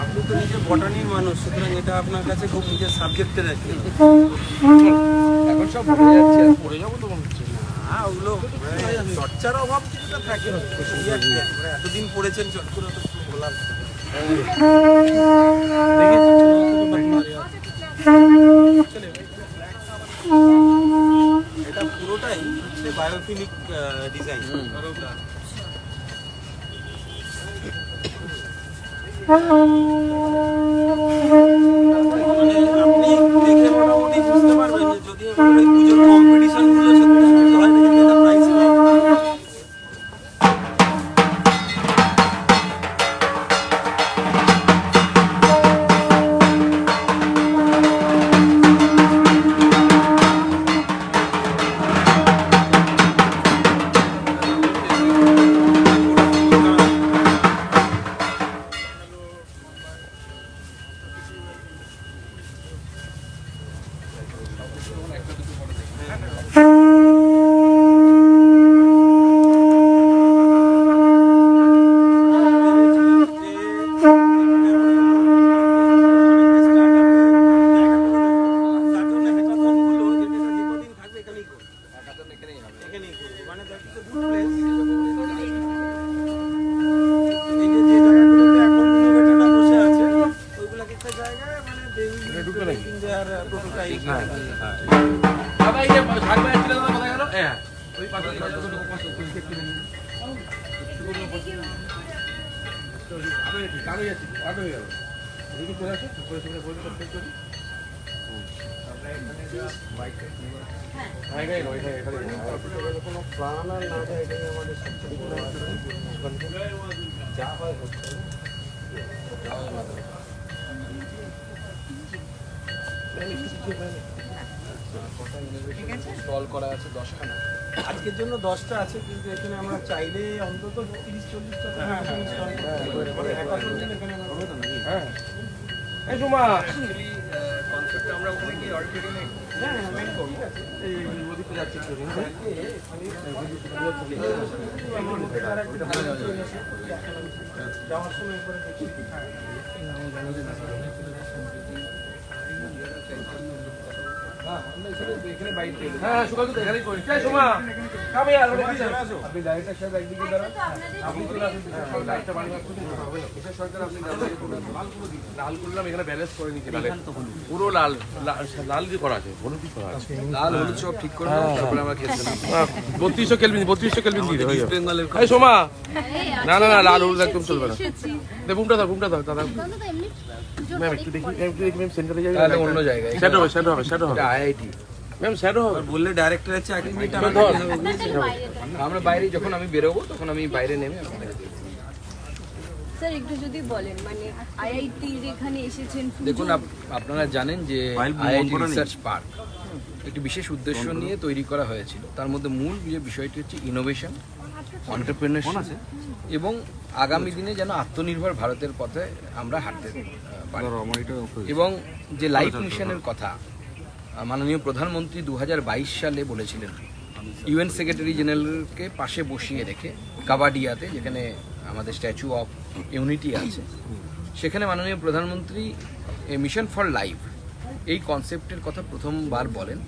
আপনি তো নিজে বটানির মানুষ সুতরাং এটা আপনার কাছে খুব নিজের সাবজেক্টে রাখি এখন সব ভুলে যাচ্ছে পড়ে যাব তো মনে হচ্ছে হ্যাঁ ওগুলো মানে চর্চার অভাব কিছুটা থাকে। মানে এতদিন পড়েছেন চট করে তো পুরোটাই হচ্ছে বায়োফিলিক ডিজাইন মানে আপনি দেখে মোটামুটি বুঝতে পারবেন যে যদি এবার ওই পুজোর কম্পিটিশনগুলো যাও, দুটো পাশে, ওই দিকে একটু নিন। আগে যাচ্ছি, আগে যাচ্ছি, আগে হয়ে গেল। চলে আসো, করে করে করে কোনো আর না যায় এটাই আমাদের যা হয় হচ্ছে স্টল করা আছে দশখানা আজকের জন্য দশটা আছে কিন্তু এখানে আমরা চাইলে অন্তত তিরিশ চল্লিশটা হ্যাঁ এই সুমা আমরা ওখানে গিয়ে অলরেডি হ্যাঁ হ্যাঁ করি এই ওদিকে যাচ্ছে একটু রিং করে। যাওয়ার সময় একবারে দেখি হ্যাঁ, আমরা এখানে এখানে বাইরে হ্যাঁ, সুকান্ত এখানেই করি। সুমা, আপনি ডাইরেক্টর সাহেব একদিকে দাঁড়ান। আপনি চলে আসুন। লাইটটা বাড়িয়ে না। সরকার আপনি লাল দিয়ে করুন। লাল করলাম এখানে ব্যালেন্স করে নিচ্ছি লালে। পুরো লাল লাল দিয়ে করা আছে। হলুদ করা আছে? লাল হলুদ সব ঠিক করে তারপরে আমরা খেলতে বত্রিশশো কেলভিন বত্রিশশো কেলভিন দিয়ে দেবে। এই সোমা! না না না লাল হলুদ একদম চলবে না। দে বুমটা দাও বুমটা দাও দাদা। ম্যাম একটু দেখি একটু দেখি ম্যাম সেন্টারে যাবে তাহলে অন্য জায়গায়। সেট হবে সেট হবে সেট হবে। আইআইটি ম্যাম সেট হবে। বললে ডাইরেক্টরের চাকরি নিতে ধর। আমরা বাইরে যখন আমি বেরোবো তখন আমি বাইরে নেমে। স্যার একটু যদি বলেন মানে আইআইটির এখানে এসেছেন দেখুন আপ- আপনারা জানেন যে আইআইটি রিসার্চ পার্ক একটি বিশেষ উদ্দেশ্য নিয়ে তৈরি করা হয়েছিল। তার মধ্যে মূল যে বিষয়টি হচ্ছে ইনোভেশন অন্টারপ্রেনারশিপ এবং আগামী দিনে যেন আত্মনির্ভর ভারতের পথে আমরা হাঁটতে পারি। এবং যে লাইফ মিশনের কথা মাননীয় প্রধানমন্ত্রী দু হাজার বাইশ সালে বলেছিলেন, ইউএন সেক্রেটারি জেনারেলকে পাশে বসিয়ে রেখে কাবাডিয়াতে, যেখানে আমাদের স্ট্যাচু অফ ইউনিটি আছে, সেখানে মাননীয় প্রধানমন্ত্রী মিশন ফর লাইফ, এই কনসেপ্টের কথা প্রথমবার বলেন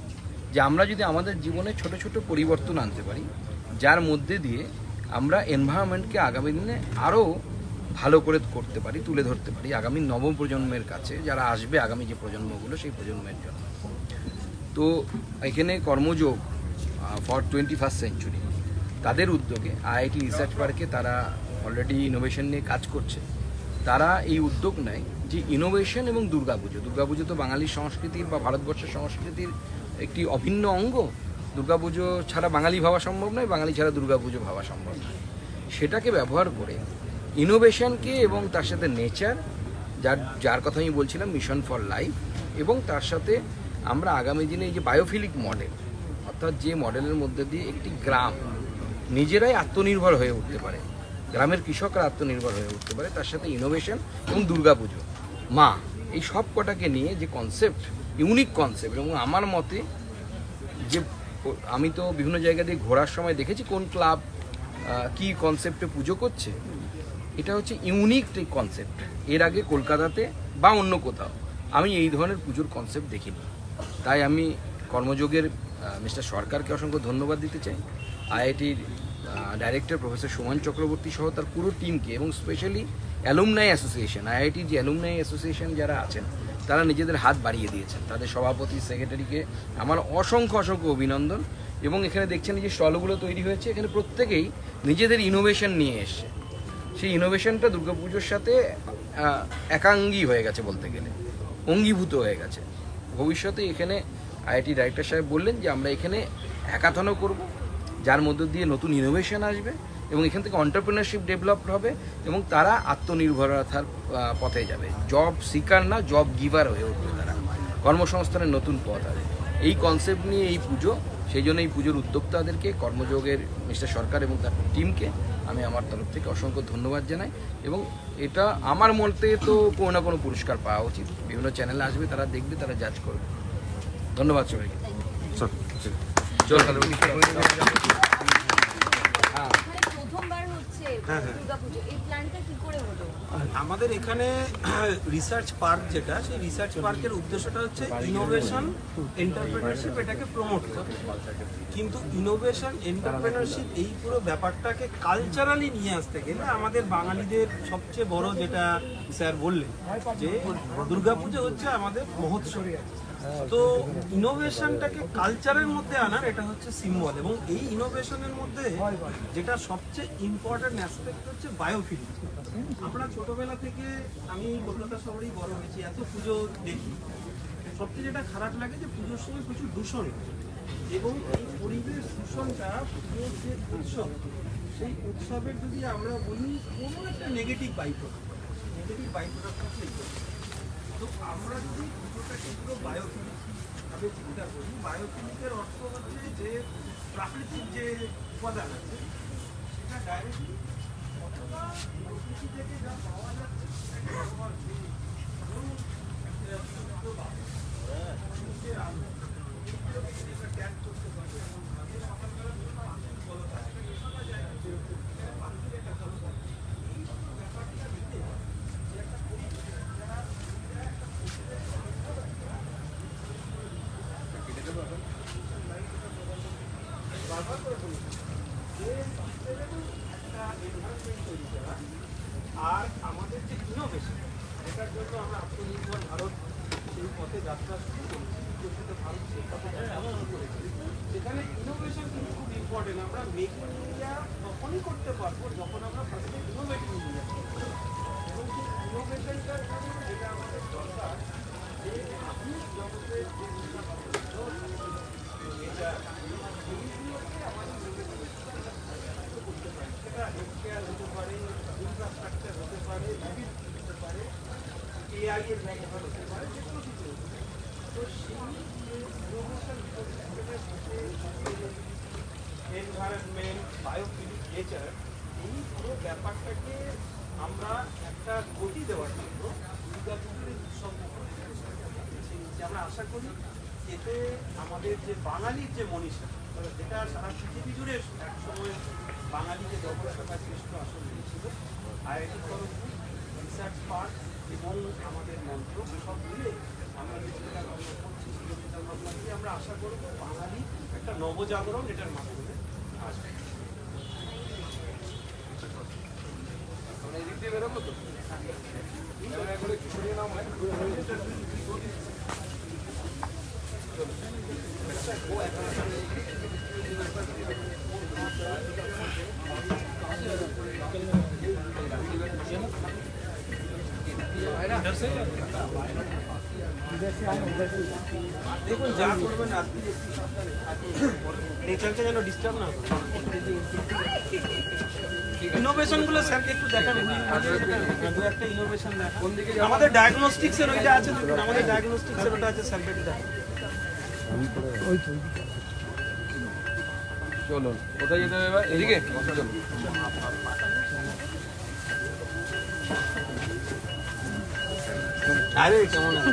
যে আমরা যদি আমাদের জীবনে ছোট ছোট পরিবর্তন আনতে পারি, যার মধ্যে দিয়ে আমরা এনভায়রনমেন্টকে আগামী দিনে আরও ভালো করে করতে পারি, তুলে ধরতে পারি, আগামী নব প্রজন্মের কাছে, যারা আসবে আগামী যে প্রজন্মগুলো, সেই প্রজন্মের জন্য। তো এখানে কর্মযোগ ফর টোয়েন্টি ফার্স্ট সেঞ্চুরি তাদের উদ্যোগে আইআইটি রিসার্চ পার্কে তারা অলরেডি ইনোভেশন নিয়ে কাজ করছে। তারা এই উদ্যোগ নেয় যে ইনোভেশন এবং দুর্গাপুজো। দুর্গাপুজো তো বাঙালির সংস্কৃতির বা ভারতবর্ষের সংস্কৃতির একটি অভিন্ন অঙ্গ। দুর্গাপুজো ছাড়া বাঙালি ভাবা সম্ভব নয়, বাঙালি ছাড়া দুর্গাপুজো ভাবা সম্ভব নয়। সেটাকে ব্যবহার করে ইনোভেশনকে এবং তার সাথে নেচার যার যার কথা আমি বলছিলাম মিশন ফর লাইফ এবং তার সাথে আমরা আগামী দিনে এই যে বায়োফিলিক মডেল অর্থাৎ যে মডেলের মধ্যে দিয়ে একটি গ্রাম নিজেরাই আত্মনির্ভর হয়ে উঠতে পারে, গ্রামের কৃষকরা আত্মনির্ভর হয়ে উঠতে পারে, তার সাথে ইনোভেশন এবং দুর্গাপুজো। মা, এই সব কটাকে নিয়ে যে কনসেপ্ট ইউনিক কনসেপ্ট এবং আমার মতে যে আমি তো বিভিন্ন জায়গা দিয়ে ঘোরার সময় দেখেছি কোন ক্লাব কি কনসেপ্টে পুজো করছে, এটা হচ্ছে ইউনিক কনসেপ্ট এর আগে কলকাতাতে বা অন্য কোথাও আমি এই ধরনের পুজোর কনসেপ্ট দেখিনি। তাই আমি কর্মযোগের মিস্টার সরকারকে অসংখ্য ধন্যবাদ দিতে চাই। আইআইটির ডাইরেক্টর প্রফেসর সুমন চক্রবর্তী সহ তার পুরো টিমকে এবং স্পেশালি অ্যালুমনাই অ্যাসোসিয়েশন, আইআইটির যে অ্যালুমনাই অ্যাসোসিয়েশন যারা আছেন, তারা নিজেদের হাত বাড়িয়ে দিয়েছেন। তাদের সভাপতি, সেক্রেটারিকে আমার অসংখ্য অসংখ্য অভিনন্দন এবং এখানে দেখছেন যে স্টলগুলো তৈরি হয়েছে, এখানে প্রত্যেকেই নিজেদের ইনোভেশন নিয়ে এসছে। সেই ইনোভেশনটা দুর্গাপুজোর সাথে একাঙ্গী হয়ে গেছে বলতে গেলে, অঙ্গীভূত হয়ে গেছে। ভবিষ্যতে এখানে আইআইটি ডাইরেক্টর সাহেব বললেন যে আমরা এখানে হ্যাকাথনও করব, যার মধ্য দিয়ে নতুন ইনোভেশন আসবে এবং এখান থেকে অন্টারপ্রিনারশিপ ডেভেলপ হবে এবং তারা আত্মনির্ভরতার পথে যাবে। জব সিকার না জব গিভার হয়ে উঠবে তারা। কর্মসংস্থানের নতুন পথ আছে। এই কনসেপ্ট নিয়ে এই পুজো, সেই জন্য এই পুজোর উদ্যোক্তাদেরকে, কর্মযোগের মিস্টার সরকার এবং তার টিমকে আমি আমার তরফ থেকে অসংখ্য ধন্যবাদ জানাই এবং এটা আমার মতে তো কোনো না কোনো পুরস্কার পাওয়া উচিত। বিভিন্ন চ্যানেলে আসবে তারা দেখবে তারা জাজ করবে। ধন্যবাদ সবাইকে। চল তাহলে হ্যাঁ। প্রথমবার হচ্ছে দুর্গাপুজো এই প্ল্যানটা কি করে হলো? আমাদের এখানে রিসার্চ পার্ক যেটা সেই রিসার্চ পার্কের উদ্দেশ্যটা হচ্ছে ইনোভেশন এন্টারপ্রেনারশিপ এটাকে প্রমোট করা। কিন্তু ইনোভেশন এন্টারপ্রেনারশিপ এই পুরো ব্যাপারটাকে কালচারালি নিয়ে আসতে গেলে আমাদের বাঙালিদের সবচেয়ে বড় যেটা স্যার বললেন যে দুর্গাপুজো হচ্ছে আমাদের মহোৎসব। তো ইনোভেশনটাকে কালচারের মধ্যে আনার এটা হচ্ছে সিম্বল এবং এই ইনোভেশনের মধ্যে যেটা সবচেয়ে ইম্পর্টেন্ট অ্যাসপেক্ট হচ্ছে বায়োফিল আমরা ছোটবেলা থেকে আমি কলকাতা শহরেই বড় হয়েছি, এত পুজো দেখি। সবচেয়ে যেটা খারাপ লাগে যে পুজোর সময় প্রচুর দূষণ এবং এই পরিবেশ দূষণটা পুজোর যে উৎসব, সেই উৎসবের যদি আমরা বলি কোনো একটা নেগেটিভ বাইক নেগেটিভ বাইক তো আমরা যদি ভাবে চিন্তা করি বায়োফিলিকের অর্থ হচ্ছে যে প্রাকৃতিক যে উপাদান আছে সেটা ডাইরেক্টলি অথবা প্রকৃতি থেকে যা পাওয়া যাচ্ছে সেটাকে ব্যবহার করি। ধরুন, একটা ট্যাগ করতে পারি, এবং তাদের সকালবেলা যদি পাখির কলতা, সেটাকে শোনা যায় না, যে পাখির একটা কলতা। এই ব্যাপারটা দিতে যে একটা পরিবেশ, যারা আর আমাদের যে ইনোভেশন এটার জন্য আমরা আত্মনির্ভর ভারত সেই পথে যাত্রা শুরু করেছি। বিকশিত ভারত সেই পথে শুরু করেছি। সেখানে ইনোভেশন খুব ইম্পর্টেন্ট আমরা মেক ইন ইন্ডিয়া তখনই করতে পারব যখন আমরা ফার্স্টে ইনোভেটিভ ইন্ডিয়া নেচার এই পুরো ব্যাপারটাকে আমরা একটা গতি দেওয়ার জন্য দুর্গাপুজোর এই উৎসব আমরা আশা করি এতে আমাদের যে বাঙালির যে মনীষা মানে যেটা সারা পৃথিবী জুড়ে এক সময় বাঙালিকে রাখার শ্রেষ্ঠ আসন দিয়েছিল আইআইটি তরফ রিসার্চ পার্ক এবং আমাদের মন্ত্র, সব মিলে আমরা যে চিন্তা ভাবনা করছি চিন্তা ভাবনা আমরা আশা করব বাঙালি একটা নবজাগরণ এটার মাধ্যমে আসবে মানে এদিক দিয়ে বেরোবো তো ক্যামেরা করে একটু সরিয়ে নাও ভাই। দেখুন যা করবেন আপনি। নেচারকে যেন ডিস্টার্ব না করে ইনোভেশন স্যারকে একটু দেখাবেন? দু একটা ইনোভেশন আমাদের ডায়াগনস্টিক্স এর ওইটা আছে দেখুন আমাদের ডায়াগনস্টিক্স এর ওটা আছে স্যারকে একটু দেখাবেন চলুন, কোথায় যেতে হবে এবার? এদিকে? চলুন আরে, কেমন আছে?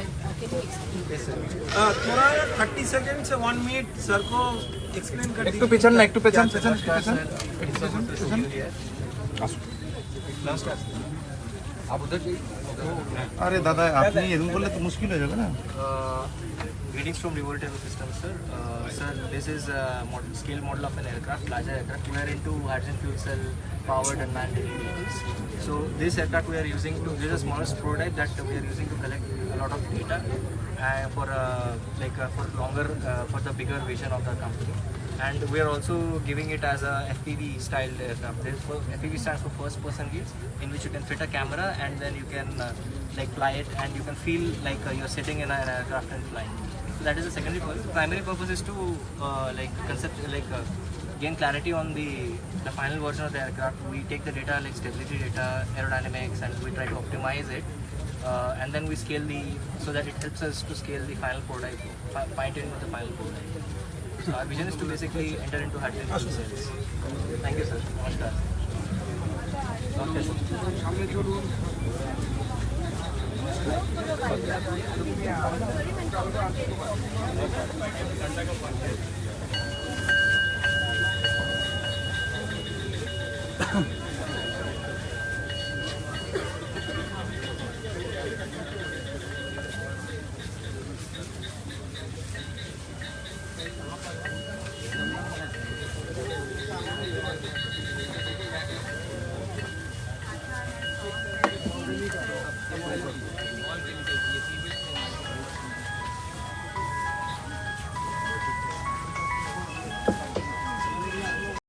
थोड़ा थर्टी सेकेंड से वन मिनट सर को एक्सप्लेन कर একটু পেছন না একটু পেছন পেছন পেছন আরে দাদা আপনি এরকম করলে তো মুশকিল হয়ে যাবে না Uh, greetings from Revolt Systems, sir. Uh, sir, this is a model, scale model of an aircraft, larger aircraft. We are into hydrogen fuel cell powered and manned vehicles. So this aircraft we are using to this is the smallest prototype that we are using to collect a lot of data uh, for uh, like uh, for longer uh, for the bigger vision of the company. And we are also giving it as a FPV style aircraft. FPV stands for first person views, in which you can fit a camera and then you can uh, like fly it and you can feel like uh, you're sitting in an aircraft and flying. So that is the secondary purpose. The primary purpose is to uh, like concept like uh, gain clarity on the the final version of the aircraft. We take the data like stability data, aerodynamics, and we try to optimize it. Uh, and then we scale the so that it helps us to scale the final fi- fine tune the final prototype. So our vision is to basically enter into hardware sales. Thank you, sir. Namaskar. Sir.